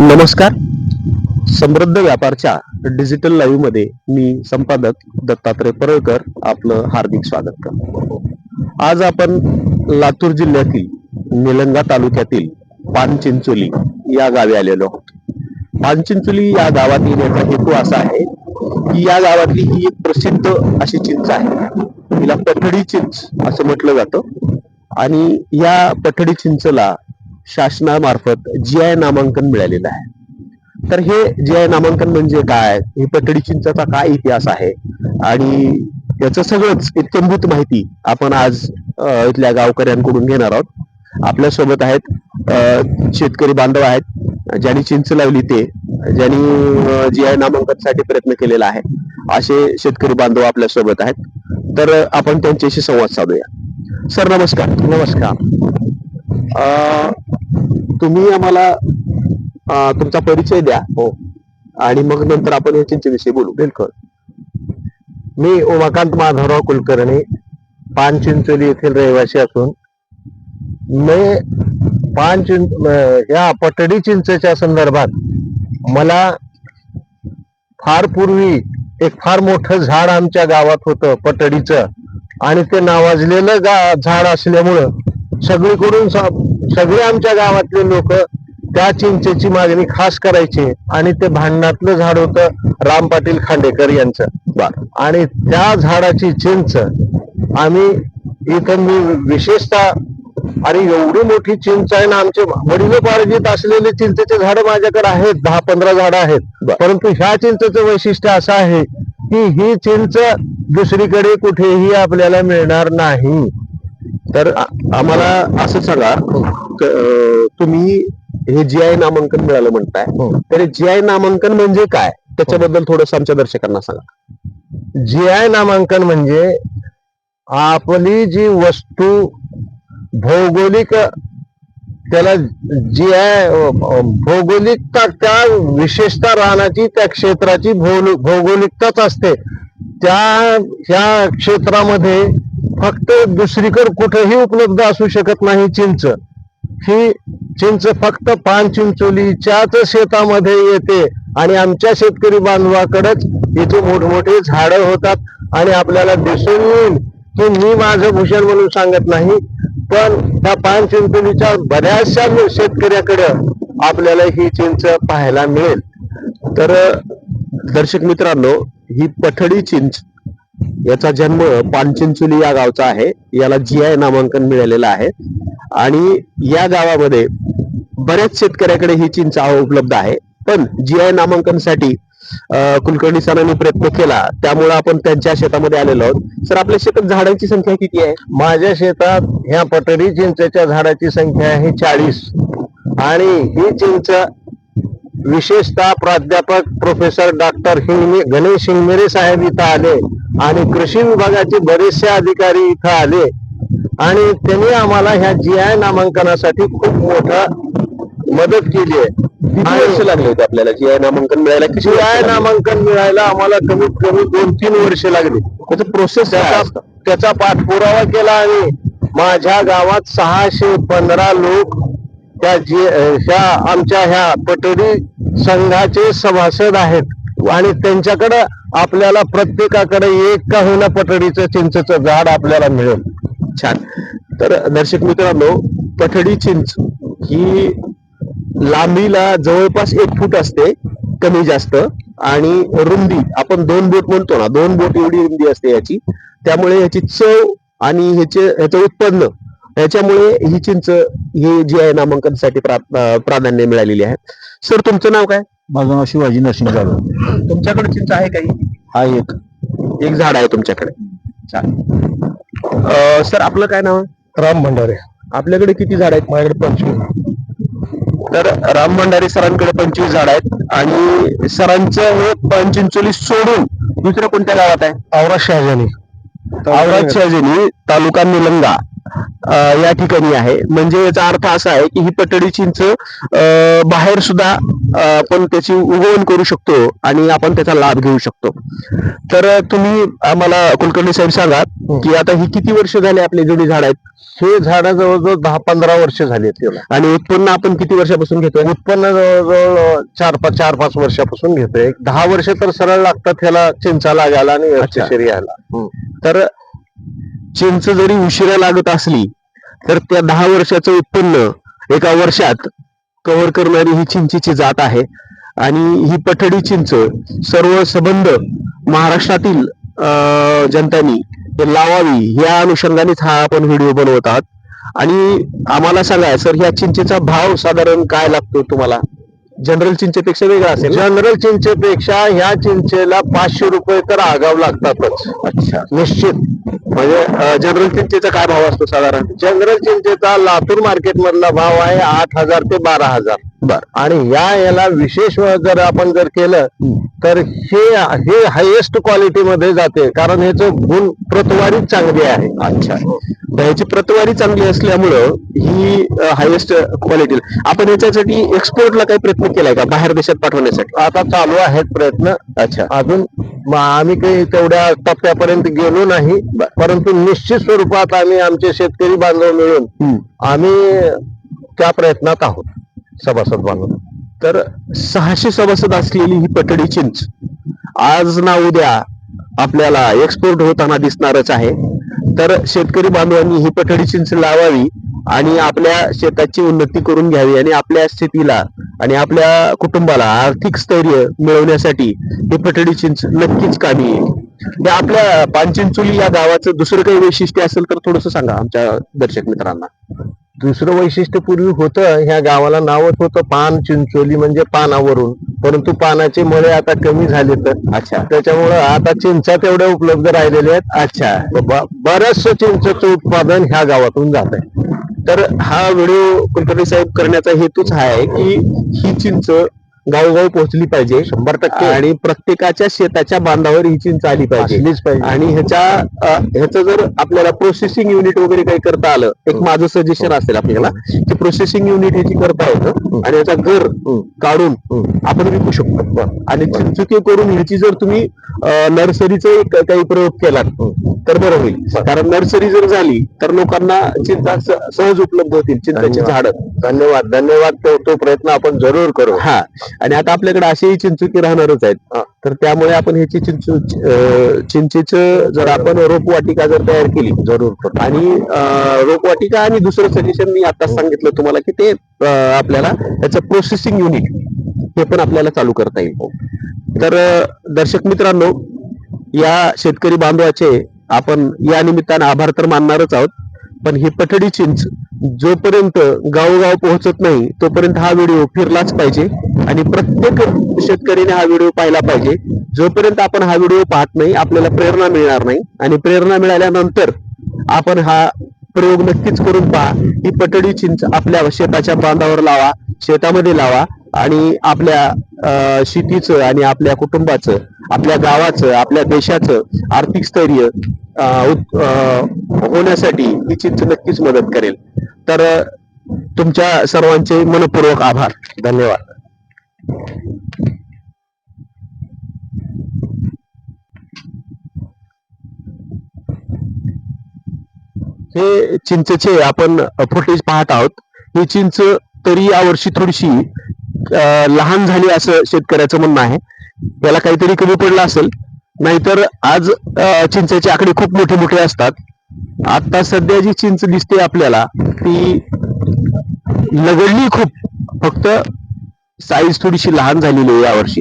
नमस्कार. समृद्ध व्यापारच्या डिजिटल लाईव्हमध्ये मी संपादक दत्तात्रय परळकर आपलं हार्दिक स्वागत करतो. आज आपण लातूर जिल्ह्यातील निलंगा तालुक्यातील पानचिंचोली या गावी आलेलो आहोत. पानचिंचोली या गावात येण्याचा हेतू असा आहे की या गावातली ही एक प्रसिद्ध अशी चिंच आहे. तिला पठडी चिंच असं म्हटलं जातं. आणि या पठडी चिंचला शासनामार्फत जी आय नामांकन मिळालेलं आहे. तर हे जी आय नामांकन म्हणजे काय? हे पठडी चिंचाचा काय इतिहास आहे? आणि याचं सगळंच इत्यंभूत माहिती आपण आज इथल्या गावकऱ्यांकडून घेणार आहोत. आपल्यासोबत आहेत शेतकरी बांधव आहेत ज्यांनी चिंच लावली ते ज्यांनी जी आय नामांकनसाठी प्रयत्न केलेला आहे असे शेतकरी बांधव आपल्यासोबत आहेत. तर आपण त्यांच्याशी संवाद साधूया. सर नमस्कार. नमस्कार. अं, तुम्ही आम्हाला तुमचा परिचय द्या. हो. आणि मग नंतर आपण या चिंचेविषयी बोलू. बिलकुल. मी उमाकांत माधवराव कुलकर्णी पानचिंचोली येथील रहिवासी असून मी पान चिंच अं, या पटडी चिंचेच्या संदर्भात मला फार पूर्वी एक फार मोठं झाड आमच्या गावात होतं पटडीचं. आणि ते नावाजलेलं गा झाड असल्यामुळं सगळीकडून सगळे आमच्या गावातले लोक त्या चिंचेची मागणी खास करायचे आणि ते भांडणातलं झाड होतं राम पाटील खांडेकर यांचं. आणि त्या झाडाची चिंच आम्ही इथं मी विशेषतः आणि एवढी मोठी चिंच आहे ना आमचे वडिलोपार्जित असलेले चिंचेचे झाड माझ्याकडे आहेत दहा पंधरा झाडं आहेत. परंतु ह्या चिंचेचं वैशिष्ट्य असं आहे की ही चिंच दुसरीकडे कुठेही आपल्याला मिळणार नाही. तर आम्हाला असं सांगा तुम्ही हे जी आय नामांकन मिळालं म्हणताय. हो. तर जी आय नामांकन म्हणजे काय? त्याच्याबद्दल थोडस आमच्या दर्शकांना सांगा. जी आय नामांकन म्हणजे आपली जी वस्तू भौगोलिक त्याला जी आय भौगोलिकता त्या विशेषतः रानाची त्या क्षेत्राची भौगोलिकताच असते. त्या ह्या क्षेत्रामध्ये फक्त दुसरीकडे कुठेही उपलब्ध असू शकत नाही चिंच. ही चिंच फक्त पान चिंचोलीच्याच शेतामध्ये येते आणि आमच्या शेतकरी बांधवाकडेच इथे मोठमोठे झाडं होतात आणि आपल्याला दिसून येईल की मी माझं भूषण म्हणून सांगत नाही पण त्या पान चिंचोलीच्या बऱ्याचशा शेतकऱ्याकडे आपल्याला ही चिंच पाहायला मिळेल. तर दर्शक मित्रांनो ही पठडी चिंच याचा जन्म पानचिंचुली या गावचा आहे. याला जी आय नामांकन मिळालेलं आहे. आणि या गावामध्ये बऱ्याच शेतकऱ्याकडे ही चिंच उपलब्ध आहे. पण जी आय नामांकनसाठी कुलकर्णी सरांनी प्रयत्न केला. त्यामुळे आपण त्यांच्या शेतामध्ये आलेलो आहोत. सर आपल्या शेतात झाडांची संख्या किती आहे? माझ्या शेतात ह्या पटरी चिंचेच्या झाडाची संख्या आहे चाळीस. आणि ही चिंच विशेषतः प्राध्यापक प्रोफेसर डॉक्टर हिंगमे गणेश हिंगमेरे साहेब इथं आले आणि कृषी विभागाचे बरेचसे अधिकारी इथं आले. आणि त्यांनी आम्हाला ह्या जी आय नामांकनासाठी खूप मोठा मदत केली आहे. वर्ष लागले होते आपल्याला जी आय नामांकन मिळायला? G I? नामांकन मिळायला आम्हाला कमीत कमी दोन तीन वर्ष लागली. त्याचं प्रोसेस त्याचा त्याचा पाठपुरावा केला आणि माझ्या गावात सहाशे पंधरा लोक त्या जी ह्या आमच्या ह्या पटोरी संघाचे सभासद आहेत. आणि त्यांच्याकडं आपल्याला प्रत्येकाकडे एक का होईना पटडीचं चिंचचं झाड आपल्याला मिळेल. छान. तर दर्शक मित्रांनो पठडी चिंच ही लांबीला जवळपास एक फूट असते कमी जास्त. आणि रुंदी आपण दोन बोट म्हणतो ना दोन बोट एवढी रुंदी असते याची. त्यामुळे याची चव आणि ह्याचे ह्याचं उत्पन्न याच्यामुळे ही चिंच ही जी आहे नामांकनसाठी प्रा- अं, प्राधान्य मिळालेली आहे. सर तुमचं नाव काय? माझं नाव शिवाजी नरसिंह जाधव. तुमच्याकडे चिंच आहे काही हा? एक. एक झाड आहे तुमच्याकडे. सर आपलं काय नाव राम भंडारे. आपल्याकडे किती झाड आहेत? माझ्याकडे पंचवीस. तर राम भंडारे सरांकडे पंचवीस झाड आहेत आणि सरांचं हे पंचिंचोली सोडून दुसऱ्या कोणत्या गावात आहे? औरा शहाजानी. औराद शहाजिनी तालुका निलंगा. या ठिकाणी आहे. म्हणजे याचा अर्थ असा आहे की ही पटडी चिंच बाहेर सुद्धा आपण त्याची उगवण करू शकतो आणि आपण त्याचा लाभ घेऊ शकतो. तर तुम्ही आम्हाला कुलकर्णी साहेब सांगा की आता ही किती वर्ष झाले आपले जुनी झाड आहेत? हे झाड जवळजवळ दहा पंधरा वर्ष झाली आणि उत्पन्न आपण किती वर्षापासून घेतोय? उत्पन्न जवळजवळ चार पाच चार पाच वर्षापासून घेतोय. दहा वर्ष तर सरळ लागतात ह्याला चिंचा लागायला आणि यायला. तर चिंच जरी उशिरा लागत असली तर त्या दहा वर्षाचं उत्पन्न एका वर्षात कव्हर करणारी ही चिंचेची जात आहे. आणि ही पठडी चिंच सर्व संबंध महाराष्ट्रातील जनतानी जनतांनी लावावी या अनुषंगानेच हा आपण व्हिडिओ बनवत आहात. आणि आम्हाला सांगा सर ह्या चिंचेचा भाव साधारण काय लागतो तुम्हाला? जनरल चिंचेपेक्षा वेगळा असेल ना? जनरल चिंचेपेक्षा ह्या चिंचेला पाचशे रुपये तर आगाव लागतातच. अच्छा. निश्चित. म्हणजे जनरल चिंचेचा काय भाव असतो साधारण? जनरल चिंचेचा लातूर मार्केट मधला भाव आहे आठ हजार ते बारा हजार. बर. आणि या याला विशेष जर आपण जर केलं तर हे हे हायेस्ट क्वालिटी मध्ये जाते. कारण ह्याचं गुण प्रतवारी चांगली आहे. अच्छा. तर ह्याची प्रतवारी चांगली असल्यामुळं ही हायेस्ट क्वालिटी आपण याच्यासाठी एक्सपोर्टला काही प्रयत्न केलाय का? बाहेर देशात पाठवण्यासाठी? आता चालू आहेत प्रयत्न. अच्छा. अजून आम्ही काही तेवढ्या टप्प्यापर्यंत गेलो नाही. परंतु निश्चित स्वरूपात आम्ही आमचे शेतकरी बांधव मिळून आम्ही त्या प्रयत्नात आहोत सभासद बांधव. तर सहाशे सभासद असलेली ही पटडी चिंच आज ना उद्या आपल्याला एक्सपोर्ट होताना दिसणारच आहे. तर शेतकरी बांधवांनी ही पठडी चिंच लावावी. आणि आपल्या शेताची उन्नती करून घ्यावी आणि आपल्या स्थितीला आणि आपल्या कुटुंबाला आर्थिक स्थैर्य मिळवण्यासाठी ही पटडी चिंच नक्कीच कामी येईल. या आपल्या पानचिंचोली या गावाचं दुसरं काही वैशिष्ट्य असेल तर थोडस सांगा आमच्या दर्शक मित्रांना. दुसरं वैशिष्ट्य पूर्वी होतं ह्या गावाला नावच होतं पान चिंचोली म्हणजे पानावरून. परंतु पानाचे मळे आता कमी झाले तर अच्छा. त्याच्यामुळं आता चिंचा तेवढ्या उपलब्ध राहिलेल्या आहेत. अच्छा. बरंचसं चिंचेचं उत्पादन ह्या गावातून जात आहे तर हा व्हिडिओ कुलकर्णी साहेब करण्याचा हेतूच हा आहे की ही चिंच गावोगाव पोहोचली पाहिजे. शंभर टक्के. आणि प्रत्येकाच्या शेताच्या बांधावर ही चिंच आली पाहिजे. आणि ह्याच्या ह्याचं जर आपल्याला प्रोसेसिंग युनिट वगैरे काही करता आलं एक माझं सजेशन असेल आपल्याला की प्रोसेसिंग युनिट ह्याची करता येतं आणि याचा घर काढून आपण विकू शकतो. आणि चिंचुके करून ह्याची जर तुम्ही नर्सरीचा एक काही प्रयोग केला तर बरं होईल. कारण नर्सरी जर झाली तर लोकांना चिंता सहज उपलब्ध होतील चिंताची. झाडं. धन्यवाद. धन्यवाद तो तो प्रयत्न आपण जरूर करू. हा. आणि आता आपल्याकडे असेही चिंचुकी राहणारच आहेत. तर त्यामुळे आपण ह्याची चिंचू चिंचेचं जर आपण रोपवाटिका जर तयार केली. जरूर आणि रोपवाटिका आणि दुसरं सजेशन मी आता सांगितलं तुम्हाला की ते आपल्याला त्याचं प्रोसेसिंग युनिट हे पण आपल्याला चालू करता येईल. तर अं, दर्शक मित्रांनो या शेतकरी बांधवाचे आपण या निमित्तानं आभार तर मानणारच आहोत पण ही पठडी चिंच जोपर्यंत गावोगाव पोहोचत नाही तोपर्यंत हा व्हिडिओ फिरलाच पाहिजे आणि प्रत्येक शेतकरीने हा व्हिडिओ पाहिला पाहिजे. जोपर्यंत आपण हा व्हिडिओ पाहत नाही आपल्याला प्रेरणा मिळणार नाही आणि प्रेरणा मिळाल्यानंतर आपण हा प्रयोग नक्कीच करून पहा. ही पटडी चिंच आपल्या शेताच्या बांधावर लावा शेतामध्ये लावा आणि आपल्या अं, शेतीचं आणि आपल्या कुटुंबाचं आपल्या गावाचं आपल्या देशाचं आर्थिक स्थैर्य अं, अं, होण्यासाठी ही चिंच नक्कीच मदत करेल. तर तुमच्या सर्वांचे मनपूर्वक आभार. धन्यवाद. हे चिंचेचे आपण फुटेज पाहत आहोत. ही चिंच तरी यावर्षी थोडीशी लहान झाली असं शेतकऱ्याचं म्हणणं आहे. त्याला काहीतरी कमी पडलं असेल. नाहीतर आज चिंचेचे आकडे खूप मोठे मोठे असतात. आता सध्या जी चिंच दिसते आपल्याला ती लगडली खूप. फक्त साईज थोडीशी लहान झालेली आहे यावर्षी.